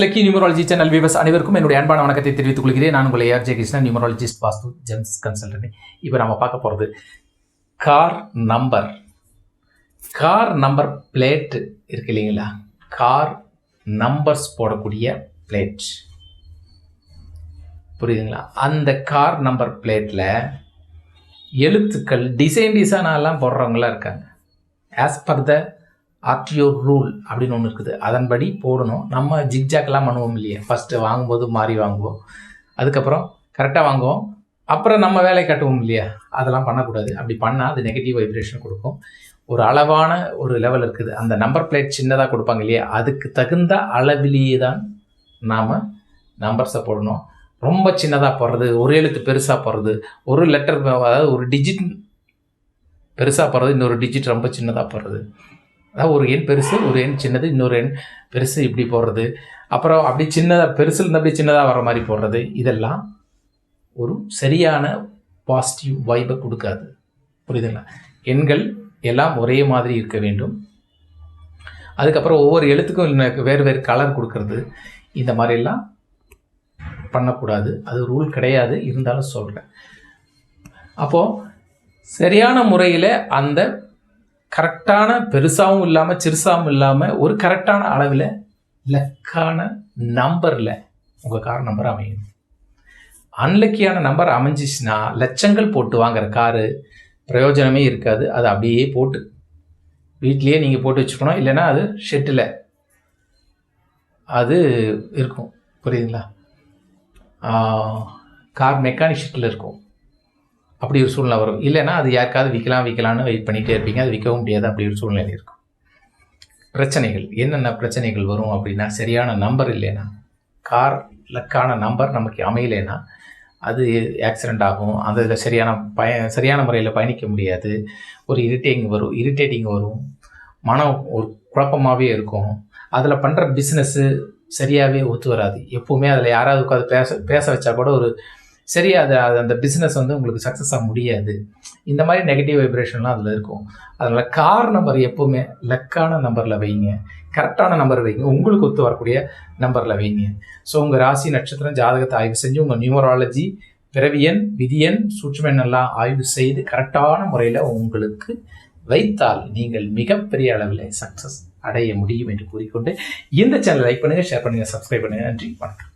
Lucky numerology channel viewers அனைவருக்கும் என்னுடைய அன்பான வணக்கத்தை தெரிவித்துக் கொள்கிறேன். நான் உங்களை ARJ Krishnan numerologist vastu gems consultant. இப்போ நம்ம பார்க்க போகிறது car number car number plate இருக்கு இல்லைங்களா? கார் நம்பர்ஸ் போடக்கூடிய பிளேட் புரியுதுங்களா? அந்த கார் நம்பர் பிளேட்டில் எழுத்துக்கள் டிசைன் டிசைனாலாம் போடுறவங்களாம் இருக்காங்க. As per the RTO rule அப்படின்னு ஒன்று இருக்குது. அதன்படி போடணும். நம்ம ஜிக்ஜாக்லாம் பண்ணுவோம் இல்லையா. ஃபஸ்ட்டு வாங்கும்போது மாறி வாங்குவோம். அதுக்கப்புறம் கரெக்டாக வாங்குவோம். அப்புறம் நம்ம வேலை காட்டுவோம் இல்லையா? அதெல்லாம் பண்ணக்கூடாது. அப்படி பண்ணால் அது நெகட்டிவ் வைப்ரேஷன் கொடுக்கும். ஒரு அளவான ஒரு லெவல் இருக்குது. அந்த நம்பர் பிளேட் சின்னதாக கொடுப்பாங்க இல்லையா? அதுக்கு தகுந்த அளவிலேயே தான் நாம் நம்பர்ஸை போடணும். ரொம்ப சின்னதாக போடுறது ஒரு எழுத்து பெருசாக போடுறது ஒரு லெட்டர் அதாவது ஒரு டிஜிட் பெருசாக போடுறது இன்னொரு டிஜிட் ரொம்ப சின்னதாக போடுறது. அதாவது ஒரு எண் பெருசு ஒரு எண் சின்னது இன்னொரு எண் பெருசு இப்படி போடுறது. அப்புறம் அப்படி சின்னதாக பெருசுல இருந்து அப்படி சின்னதாக வர மாதிரி போடுறது. இதெல்லாம் ஒரு சரியான பாசிட்டிவ் வைபை கொடுக்காது. புரியுதுங்களா? எண்கள் எல்லாம் ஒரே மாதிரி இருக்க வேண்டும். அதுக்கப்புறம் ஒவ்வொரு எழுத்துக்கும் வேறு வேறு கலர் கொடுக்கறது. இந்த மாதிரிலாம் பண்ணக்கூடாது. அது ரூல் கிடையாது. இருந்தாலும் சொல்கிறேன் அப்போது சரியான முறையில் அந்த கரெக்டான பெருசாகவும் இல்லாமல் சிறுசாகவும் இல்லாமல் ஒரு கரெக்டான அளவில் லக்கான நம்பரில் உங்கள் கார் நம்பர் அமையும் அன்லக்கியான நம்பர் அமைஞ்சிச்சுன்னா லட்சங்கள் போட்டு வாங்குற காரு பிரயோஜனமே இருக்காது. அது அப்படியே போட்டு வீட்லேயே நீங்கள் போட்டு வச்சுக்கணும். இல்லைன்னா அது ஷெட்டில் அது இருக்கும். புரியுதுங்களா? கார் மெக்கானிக் ஷெட்டில் இருக்கும். அப்படி ஒரு சூழ்நிலை வரும். இல்லைன்னா அது யாருக்காவது விற்கலாம் விற்கலான்னு வெயிட் பண்ணிகிட்டே இருப்பீங்க. அது விற்கவும் முடியாது. அப்படி ஒரு சூழ்நிலை இருக்கும். பிரச்சனைகள். என்னென்ன பிரச்சனைகள் வரும் அப்படின்னா சரியான நம்பர் இல்லைன்னா கார் லக்கான நம்பர் நமக்கு அமையலைன்னா அது ஆக்சிடெண்ட் ஆகும். அந்த இதில் சரியான பய சரியான முறையில் பயணிக்க முடியாது. ஒரு இரிட்டேட்டிங் வரும். இரிட்டேட்டிங் வரும். மனம் ஒரு குழப்பமாகவே இருக்கும். அதில் பண்ணுற பிஸ்னஸ்ஸு சரியாகவே ஒத்து வராது. எப்போவுமே அதில் யாராவது உட்காந்து பேச பேச வச்சா கூட ஒரு சரி அது அது அந்த பிஸ்னஸ் வந்து உங்களுக்கு சக்ஸஸ் ஆக முடியாது. இந்த மாதிரி நெகட்டிவ் வைப்ரேஷன்லாம் அதில் இருக்கும். அதனால் கார் நம்பர் எப்போவுமே லக்கான நம்பரில் வைங்க. கரெக்டான நம்பர் வைங்க. உங்களுக்கு ஒத்து வரக்கூடிய நம்பரில் வைங்க. ஸோ உங்கள் ராசி நட்சத்திரம் ஜாதகத்தை ஆய்வு செஞ்சு உங்கள் நியூமராலஜி பிறவியன் விதியன் சூட்சமன் எல்லாம் ஆய்வு செய்து கரெக்டான முறையில் உங்களுக்கு வைத்தால் நீங்கள் மிகப்பெரிய அளவில் சக்ஸஸ் அடைய முடியும் என்று கூறிக்கொண்டு இந்த சேனல் லைக் பண்ணுங்கள் ஷேர் பண்ணுங்கள் சப்ஸ்கிரைப் பண்ணுங்கள் நன்றி வணக்கம்.